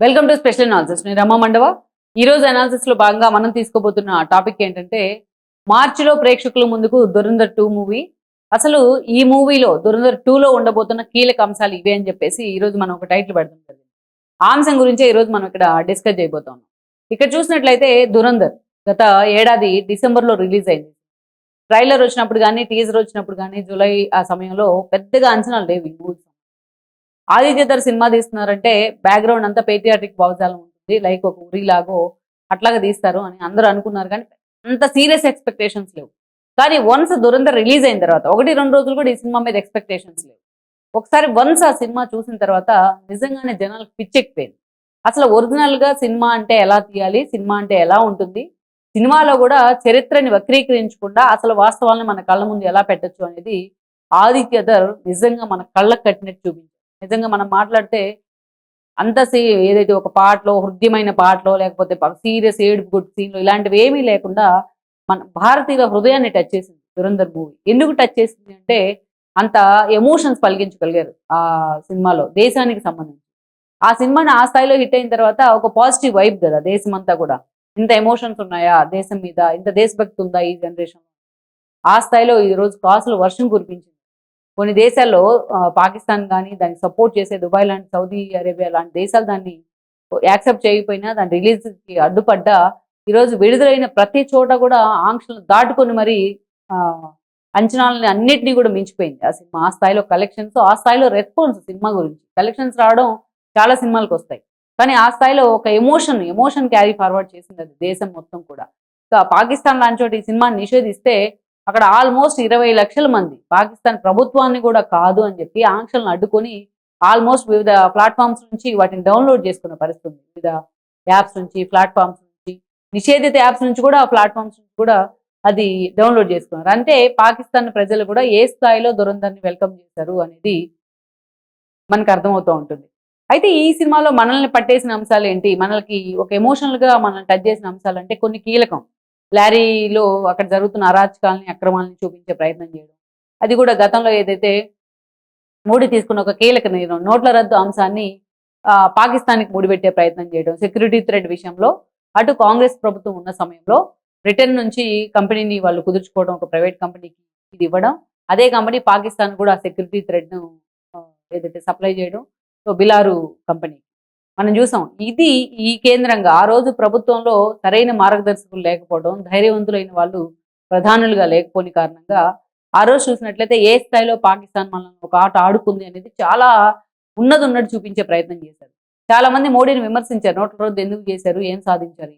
Welcome to special analysis నేను రమా మండవ. ఈ రోజు లో భాగంగా మనం తీసుకోబోతున్న టాపిక్ ఏంటంటే మార్చిలో ప్రేక్షకుల ముందుకు దురంధర్ టూ మూవీ అసలు ఈ మూవీలో దురంధర్లో ఉండబోతున్న కీలక అంశాలు ఇవే అని చెప్పేసి ఈ రోజు మనం ఒక టైటిల్ పెడతాం జరిగింది. ఆ అంశం గురించే ఈ రోజు మనం ఇక్కడ డిస్కస్ చేయబోతున్నాం. ఇక్కడ చూసినట్లయితే దురంధర్ గత ఏడాది డిసెంబర్లో రిలీజ్ అయింది. ట్రైలర్ వచ్చినప్పుడు కానీ టీజర్ వచ్చినప్పుడు కానీ జూలై ఆ సమయంలో పెద్దగా అంచనాలు లేవు ఈ మూవీ ఆదిత్యధర్ సినిమా తీస్తున్నారంటే బ్యాక్గ్రౌండ్ అంతా పేట్రియాటిక్ భావజాలం ఉంటుంది. లైక్ ఒక ఉరిలాగో అట్లాగా తీస్తారు అని అందరూ అనుకున్నారు కానీ అంత సీరియస్ ఎక్స్పెక్టేషన్స్ లేవు. కానీ వన్స్ దురంధర్ రిలీజ్ అయిన తర్వాత ఒకటి రెండు రోజులు కూడా ఈ సినిమా మీద ఎక్స్పెక్టేషన్స్ లేవు. ఒకసారి వన్స్ ఆ సినిమా చూసిన తర్వాత నిజంగానే జనాలకు పిచ్చెక్కిపోయింది అసలు ఒరిజినల్గా సినిమా అంటే ఎలా తీయాలి సినిమా అంటే ఎలా ఉంటుంది సినిమాలో కూడా చరిత్రని వక్రీకరించకుండా అసలు వాస్తవాలను మన కళ్ళ ముందు ఎలా పెట్టొచ్చు అనేది ఆదిత్యధర్ నిజంగా మన కళ్ళకు కట్టినట్టు చూపించారు. నిజంగా మనం మాట్లాడితే అంత ఏదైతే ఒక పాటలో హృదయమైన పాటలో లేకపోతే సీరియస్ ఏడుపు గుడ్ సీన్లు ఇలాంటివి ఏమీ లేకుండా మన భారతీయుల హృదయాన్ని టచ్ చేసింది దురంధర్ మూవీ. ఎందుకు టచ్ చేసింది అంటే అంత ఎమోషన్స్ పలిగించగలిగారు ఆ సినిమాలో దేశానికి సంబంధించి. ఆ సినిమాని ఆ స్థాయిలో హిట్ అయిన తర్వాత ఒక పాజిటివ్ వైబ్ కదా దేశం అంతా కూడా. ఇంత ఎమోషన్స్ ఉన్నాయా? దేశం మీద ఇంత దేశభక్తి ఉందా ఈ జనరేషన్ ఆ స్థాయిలో ఈ రోజు కాసులు వర్షం కురిపించింది. కొన్ని దేశాల్లో పాకిస్తాన్ కానీ దాన్ని సపోర్ట్ చేసే దుబాయ్ లాంటి సౌదీ అరేబియా లాంటి దేశాలు దాన్ని యాక్సెప్ట్ చేయకపోయినా దాని రిలీజ్కి అడ్డుపడ్డా ఈరోజు విడుదలైన ప్రతి చోట కూడా ఆంక్షలు దాటుకొని మరి ఆ, అంచనాలని అన్నిటినీ కూడా మించిపోయింది. ఆ సినిమా ఆ స్థాయిలో కలెక్షన్స్ ఆ స్థాయిలో రెస్పాన్స్ సినిమా గురించి. కలెక్షన్స్ రావడం చాలా సినిమాలకు వస్తాయి. కానీ ఆ స్థాయిలో ఒక ఎమోషన్ ఎమోషన్ క్యారీ ఫార్వర్డ్ చేసింది అది దేశం మొత్తం కూడా. పాకిస్తాన్ లాంటి చోట ఈ సినిమాని నిషేధిస్తే అక్కడ ఆల్మోస్ట్ ఇరవై లక్షల మంది పాకిస్తాన్ ప్రభుత్వాన్ని కూడా కాదు అని చెప్పి ఆంక్షలను అడ్డుకొని ఆల్మోస్ట్ వివిధ ప్లాట్ఫామ్స్ నుంచి వాటిని డౌన్లోడ్ చేసుకున్న పరిస్థితి ఉంది. వివిధ యాప్స్ నుంచి ప్లాట్ఫామ్స్ నుంచి నిషేధిత యాప్స్ నుంచి కూడా ఆ ప్లాట్ఫామ్స్ నుంచి కూడా అది డౌన్లోడ్ చేసుకున్నారు. అంటే పాకిస్తాన్ ప్రజలు కూడా ఏ స్థాయిలో దురంధర్ని వెల్కమ్ చేశారు అనేది మనకు అర్థమవుతూ ఉంటుంది. అయితే ఈ సినిమాలో మనల్ని పట్టేసిన అంశాలు ఏంటి? మనకి ఒక ఎమోషనల్గా మనల్ని టచ్ చేసిన అంశాలు అంటే కొన్ని కీలకం. లారీలో అక్కడ జరుగుతున్న అరాచకాలని అక్రమాలని చూపించే ప్రయత్నం చేయడం. అది కూడా గతంలో ఏదైతే మోడీ తీసుకున్న ఒక కీలక నిర్ణయం నోట్ల రద్దు అంశాన్ని ఆ, పాకిస్తాన్కి ముడిపెట్టే ప్రయత్నం చేయడం సెక్యూరిటీ థ్రెడ్ విషయంలో అటు కాంగ్రెస్ ప్రభుత్వం ఉన్న సమయంలో బ్రిటన్ నుంచి కంపెనీని వాళ్ళు కుదుర్చుకోవడం ఒక ప్రైవేట్ కంపెనీకి ఇది ఇవ్వడం అదే కంపెనీ పాకిస్తాన్ కూడా సెక్యూరిటీ థ్రెడ్ను ఏదైతే సప్లై చేయడం సో బిలారు కంపెనీ. మనం చూసాం ఇది ఈ కేంద్రంగా ఆ రోజు ప్రభుత్వంలో సరైన మార్గదర్శకులు లేకపోవడం ధైర్యవంతులైన వాళ్ళు ప్రధానులుగా లేకపోని కారణంగా ఆ రోజు చూసినట్లయితే ఏ స్థాయిలో పాకిస్తాన్ మనల్ని ఒక ఆట ఆడుకుంది అనేది చాలా ఉన్నది ఉన్నట్టు చూపించే ప్రయత్నం చేశారు. చాలా మంది మోడీని విమర్శించారు నోట్ల రద్దు ఎందుకు చేశారు ఏం సాధించారు?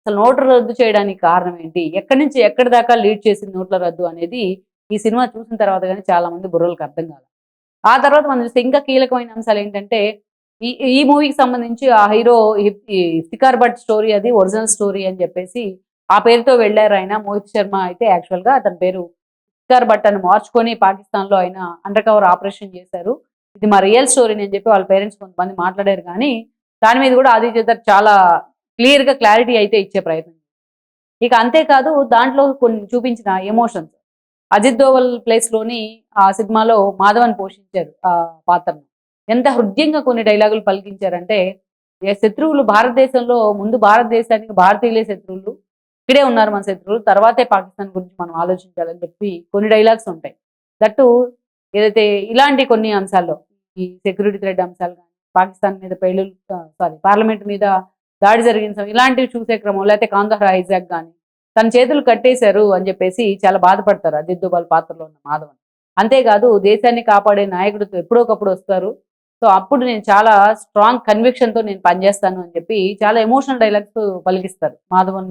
అసలు నోట్ల రద్దు చేయడానికి కారణం ఏంటి? ఎక్కడి నుంచి ఎక్కడి దాకా లీడ్ చేసింది నోట్ల రద్దు అనేది ఈ సినిమా చూసిన తర్వాత కానీ చాలా మంది బుర్రలకు అర్థం కాదు ఆ తర్వాత మనం చూస్తే ఇంకా కీలకమైన అంశాలు ఏంటంటే ఈ ఈ మూవీకి సంబంధించి ఆ హీరో ఇఫ్తికార్ భట్ స్టోరీ అది ఒరిజినల్ స్టోరీ అని చెప్పేసి ఆ పేరుతో వెళ్ళారు ఆయన మోహిత్ శర్మ అయితే యాక్చువల్గా అతని పేరు ఇఫ్తికార్ భట్ అని మార్చుకొని పాకిస్తాన్లో ఆయన అండర్ కవర్ ఆపరేషన్ చేశారు. ఇది మా రియల్ స్టోరీని అని చెప్పి వాళ్ళ పేరెంట్స్ కొంతమంది మాట్లాడారు కానీ దాని మీద కూడా ఆదిత్య చాలా క్లియర్గా క్లారిటీ అయితే ఇచ్చే ప్రయత్నం ఇక అంతేకాదు దాంట్లో కొన్ని చూపించిన ఎమోషన్స్ అజిత్ దోవల్ ప్లేస్లోని ఆ సినిమాలో మాధవన్ పోషించారు ఆ పాత్రను. ఎంత హృదయంగా కొన్ని డైలాగులు పలికించారంటే శత్రువులు భారతదేశంలో ముందు భారతదేశానికి భారతీయులే శత్రువులు ఇక్కడే ఉన్నారు మన శత్రువులు తర్వాతే పాకిస్తాన్ గురించి మనం ఆలోచించాలని చెప్పి కొన్ని డైలాగ్స్ ఉంటాయి. దట్టు ఏదైతే ఇలాంటి కొన్ని అంశాల్లో ఈ సెక్యూరిటీ థ్రెడ్ అంశాలు కానీ పాకిస్తాన్ మీద పేలు సారీ పార్లమెంట్ మీద దాడి జరిగిన సమయం ఇలాంటివి చూసే క్రమం లేకపోతే కాందహార్ హైజాక్ కానీ తన చేతులు కట్టేశారు అని చెప్పేసి చాలా బాధపడతారు అజిత్ దోబాల్ పాత్రలో ఉన్న మాధవన్. అంతేకాదు దేశాన్ని కాపాడే నాయకుడు ఎప్పుడో ఒకప్పుడు వస్తారు. సో అప్పుడు నేను చాలా స్ట్రాంగ్ కన్విక్షన్తో నేను పనిచేస్తాను అని చెప్పి చాలా ఎమోషనల్ డైలాగ్స్ పలికిస్తారు మాధవన్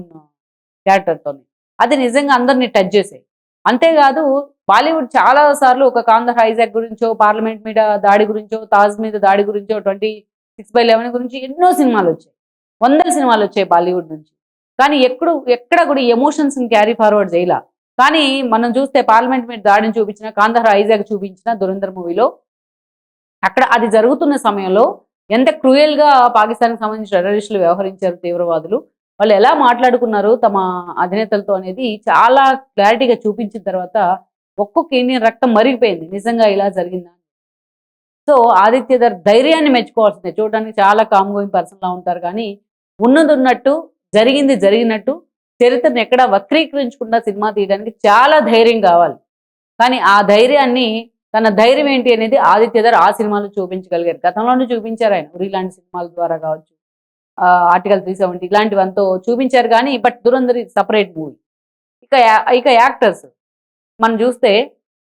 క్యారెక్టర్తో తోని. అది నిజంగా అందరినీ టచ్ చేసాయి. అంతేకాదు బాలీవుడ్ చాలా సార్లు ఒక కాందర్ హైజాక్ గురించో పార్లమెంట్ మీద దాడి గురించో తాజ్ మీద దాడి గురించో ట్వంటీ సిక్స్ బై లెవెన్ గురించి ఎన్నో సినిమాలు వచ్చాయి. వందల సినిమాలు వచ్చాయి బాలీవుడ్ నుంచి. కానీ ఎక్కడ ఎక్కడ కూడా ఎమోషన్స్ క్యారీ ఫార్వర్డ్ చేయలా. కానీ మనం చూస్తే పార్లమెంట్ మీద దాడిని చూపించిన కాందహార్ ఐజాక్ చూపించిన దురంధర్ మూవీలో అక్కడ అది జరుగుతున్న సమయంలో ఎంత క్రూయల్గా పాకిస్తాన్కి సంబంధించిన టెర్రరిస్టులు వ్యవహరించారు తీవ్రవాదులు వాళ్ళు ఎలా మాట్లాడుకున్నారు తమ అధినేతలతో అనేది చాలా క్లారిటీగా చూపించిన తర్వాత ఒక్కొక్క ఇండియన్ రక్తం మరిగిపోయింది. నిజంగా ఇలా జరిగిందా? సో ఆదిత్యధర్ ధైర్యాన్ని మెచ్చుకోవాల్సిందే. చూడడానికి చాలా కామ్ గోయింగ్ పర్సన్లా ఉంటారు కానీ ఉన్నది ఉన్నట్టు జరిగింది జరిగినట్టు చరిత్రను ఎక్కడ వక్రీకరించకుండా సినిమా తీయడానికి చాలా ధైర్యం కావాలి. కానీ ఆ ధైర్యాన్ని తన ధైర్యం ఏంటి అనేది ఆదిత్యధర్ ఆ సినిమాలో చూపించగలిగారు. గతంలోనే చూపించారు ఆయన. ఉరి లాంటి సినిమాల ద్వారా కావచ్చు ఆర్టికల్ త్రీ సెవెంటీ ఇలాంటివంతో చూపించారు కానీ బట్ దురందరి సపరేట్ మూవీ. ఇక ఇక యాక్టర్స్ మనం చూస్తే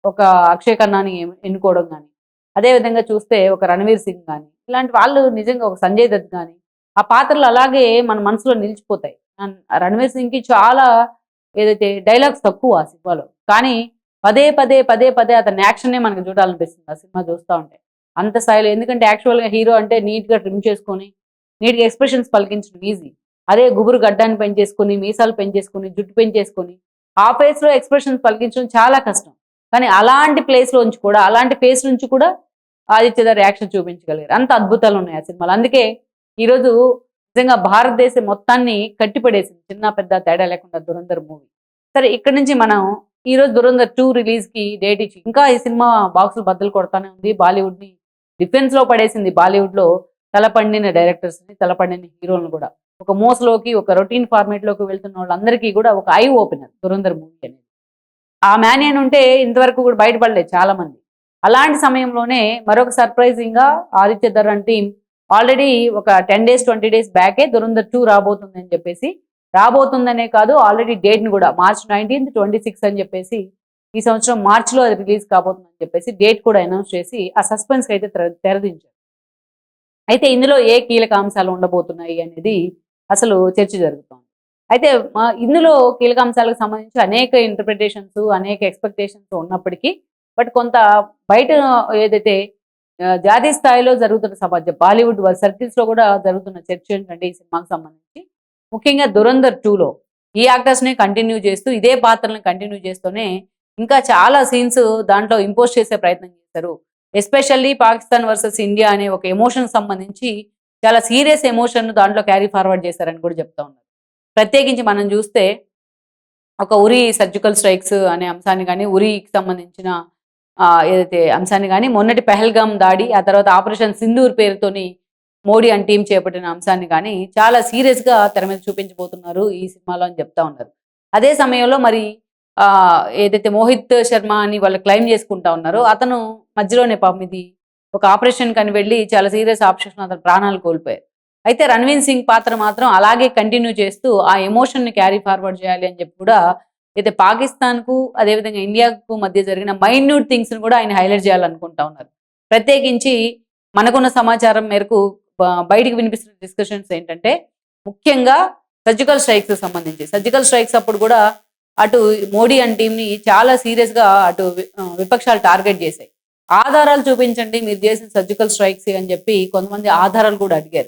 ఒక అక్షయ్ ఖన్నాని ఎన్నుకోవడం కానీ అదేవిధంగా చూస్తే ఒక రణవీర్ సింగ్ కానీ ఇలాంటి వాళ్ళు నిజంగా ఒక సంజయ్ దత్ కానీ ఆ పాత్రలు అలాగే మన మనసులో నిలిచిపోతాయి. రణవీర్ సింగ్కి చాలా ఏదైతే డైలాగ్స్ తక్కువ ఆ సినిమాలో. కానీ పదే పదే పదే పదే అతని యాక్షన్నే మనకు చూడాలనిపిస్తుంది. ఆ సినిమా చూస్తూ ఉంటే. అంత స్థాయిలో ఎందుకంటే యాక్చువల్గా హీరో అంటే నీట్గా ట్రిమ్ చేసుకొని నీట్గా ఎక్స్ప్రెషన్స్ పలికించడం ఈజీ. అదే గుబురు గడ్డాన్ని పెంచేసుకొని మీసాలు పెంచేసుకొని జుట్టు పెంచేసుకొని ఆ ఫేస్లో ఎక్స్ప్రెషన్స్ పలికించడం చాలా కష్టం. కానీ అలాంటి ప్లేస్లోంచి కూడా అలాంటి ఫేస్ నుంచి కూడా ఆదిత్య రియాక్షన్ చూపించగలిగారు. అంత అద్భుతాలు ఉన్నాయి ఆ సినిమాలు. అందుకే ఈరోజు నిజంగా భారతదేశం మొత్తాన్ని కట్టిపడేసింది. చిన్న పెద్ద తేడా లేకుండా దురంధర్ మూవీ. సరే ఇక్కడ నుంచి మనం ఈ రోజు దురంధర్ టూ రిలీజ్కి డేట్ ఇచ్చి ఇంకా ఈ సినిమా బాక్సులు బద్దలు కొడతానే ఉంది. బాలీవుడ్ని డిఫెన్స్లో పడేసింది బాలీవుడ్లో తలపండిన డైరెక్టర్స్ని తలపండిన హీరోలను కూడా. ఒక మోసలోకి ఒక రొటీన్ ఫార్మేట్లోకి వెళ్తున్న వాళ్ళందరికీ కూడా ఒక ఐ ఓపెనర్ దురంధర్ మూవీ అనేది. ఆ మ్యానియన్ ఉంటే ఇంతవరకు కూడా బయటపడలేదు చాలా మంది అలాంటి సమయంలోనే మరొక సర్ప్రైజింగ్గా ఆదిత్య ధరన్ టీం ఆల్రెడీ ఒక టెన్ డేస్ ట్వంటీ డేస్ బ్యాకే దురంధర్ టూ రాబోతుంది అని చెప్పేసి రాబోతుందనే కాదు ఆల్రెడీ డేట్ని కూడా. మార్చ్ నైన్టీన్త్ ట్వంటీ సిక్స్ అని చెప్పేసి ఈ సంవత్సరం మార్చ్లో అది రిలీజ్ కాబోతుందని చెప్పేసి డేట్ కూడా అనౌన్స్ చేసి ఆ సస్పెన్స్ అయితే తెరదించారు. అయితే ఇందులో ఏ కీలక అంశాలు ఉండబోతున్నాయి అనేది అసలు చర్చ జరుగుతోంది. అయితే మా- ఇందులో కీలక అంశాలకు సంబంధించి అనేక ఇంటర్ప్రిటేషన్స్ అనేక ఎక్స్పెక్టేషన్స్ ఉన్నప్పటికీ బట్ కొంత బయట ఏదైతే జాతీయ స్థాయిలో జరుగుతున్న సమాజం బాలీవుడ్ సర్కిల్స్లో కూడా జరుగుతున్న చర్చ ఏంటంటే ఈ సినిమాకి సంబంధించి ముఖ్యంగా దురంధర్ టూలో ఈ యాక్టర్స్ని కంటిన్యూ చేస్తూ ఇదే పాత్రలను కంటిన్యూ చేస్తూనే ఇంకా చాలా సీన్స్ దాంట్లో ఇంపోజ్ చేసే ప్రయత్నం చేశారు. ఎస్పెషల్లీ పాకిస్తాన్ వర్సెస్ ఇండియా అనే ఒక ఎమోషన్ సంబంధించి చాలా సీరియస్ ఎమోషన్ దాంట్లో క్యారీ ఫార్వర్డ్ చేశారని కూడా చెప్తా ఉన్నారు. ప్రత్యేకించి మనం చూస్తే ఒక ఉరి సర్జికల్ స్ట్రైక్స్ అనే అంశాన్ని కానీ ఉరికి సంబంధించిన ఏదైతే అంశాన్ని కానీ మొన్నటి పెహల్గామ్ దాడి ఆ తర్వాత ఆపరేషన్ సింధూర్ పేరుతోని మోడీ అండ్ టీం చేపట్టిన అంశాన్ని కానీ చాలా సీరియస్గా తెర మీద చూపించబోతున్నారు ఈ సినిమాలో అని చెప్తా ఉన్నారు. అదే సమయంలో మరి ఆ ఏదైతే మోహిత్ శర్మ అని వాళ్ళు క్లెయిమ్ చేసుకుంటా ఉన్నారో అతను మధ్యలోనే పాపం ఇది ఒక ఆపరేషన్ కని వెళ్ళి చాలా సీరియస్ ఆపరేషన్ అతను ప్రాణాలు కోల్పోయారు. అయితే రణ్వీర్ సింగ్ పాత్ర మాత్రం అలాగే కంటిన్యూ చేస్తూ ఆ ఎమోషన్ని క్యారీ ఫార్వర్డ్ చేయాలి అని చెప్పి కూడా అయితే పాకిస్తాన్కు అదేవిధంగా ఇండియాకు మధ్య జరిగిన మైన్యూట్ థింగ్స్ని కూడా ఆయన హైలైట్ చేయాలనుకుంటా ఉన్నారు. ప్రత్యేకించి మనకున్న సమాచారం మేరకు బయటికి వినిపిస్తున్న డిస్కషన్స్ ఏంటంటే ముఖ్యంగా సర్జికల్ స్ట్రైక్స్ సంబంధించి. సర్జికల్ స్ట్రైక్స్ అప్పుడు కూడా అటు మోడీ అండ్ టీంని ని చాలా సీరియస్గా అటు వి- విపక్షాలు టార్గెట్ చేశాయి. ఆధారాలు చూపించండి మీరు చేసిన సర్జికల్ స్ట్రైక్స్ అని చెప్పి కొంతమంది ఆధారాలు కూడా అడిగారు.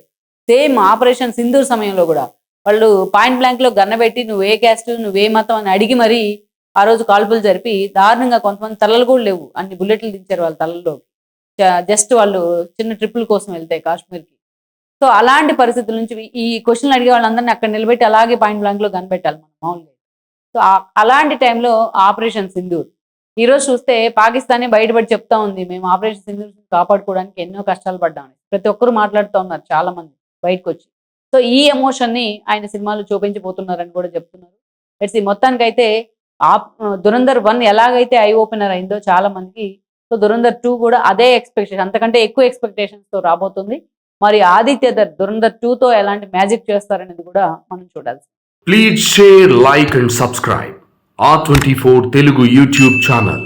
సేమ్ ఆపరేషన్ సింధూర్ సమయంలో కూడా. వాళ్ళు పాయింట్ బ్లాంక్లో గన్నబెట్టి నువ్వు ఏ క్యాస్ట్ నువ్వు ఏ మతం అని అడిగి మరీ ఆ రోజు కాల్పులు జరిపి దారుణంగా కొంతమంది తలలు కూడా లేవు. అన్ని బుల్లెట్లు దించారు వాళ్ళ తలల్లో జస్ట్ వాళ్ళు చిన్న ట్రిప్పుల కోసం వెళ్తాయి కాశ్మీర్కి. సో అలాంటి పరిస్థితుల నుంచి ఈ క్వశ్చన్లు అడిగే వాళ్ళందరినీ అక్కడ నిలబెట్టి అలాగే పాయింట్ బ్లాంక్లో కనిపెట్టాలి మనం మామూలుగా సో అలాంటి టైంలో ఆపరేషన్ సింధూర్. ఈ రోజు చూస్తే పాకిస్తానే బయటపడి చెప్తా ఉంది మేము ఆపరేషన్ సింధూర్ కాపాడుకోవడానికి ఎన్నో కష్టాలు పడ్డామని ప్రతి ఒక్కరు మాట్లాడుతూ ఉన్నారు చాలా మంది బయటకు వచ్చి సో ఈ ఎమోషన్ని ఆయన సినిమాలో చూపించబోతున్నారని కూడా చెప్తున్నారు. ఇట్స్ ఈ మొత్తానికైతే ఆ దురంధర్ వన్ ఎలాగైతే ఐ ఓపెనర్ అయిందో చాలా మందికి సో దురంధర్ టూ కూడా అదే ఎక్స్పెక్టేషన్ అంతకంటే ఎక్కువ ఎక్స్పెక్టేషన్స్తో రాబోతుంది. మరి ఆదిత్య దర్ టూ తో ఎలాంటి మ్యాజిక్ చేస్తారనేది కూడా మనం చూడాల్సి please share like and subscribe ఆ twenty four Telugu YouTube channel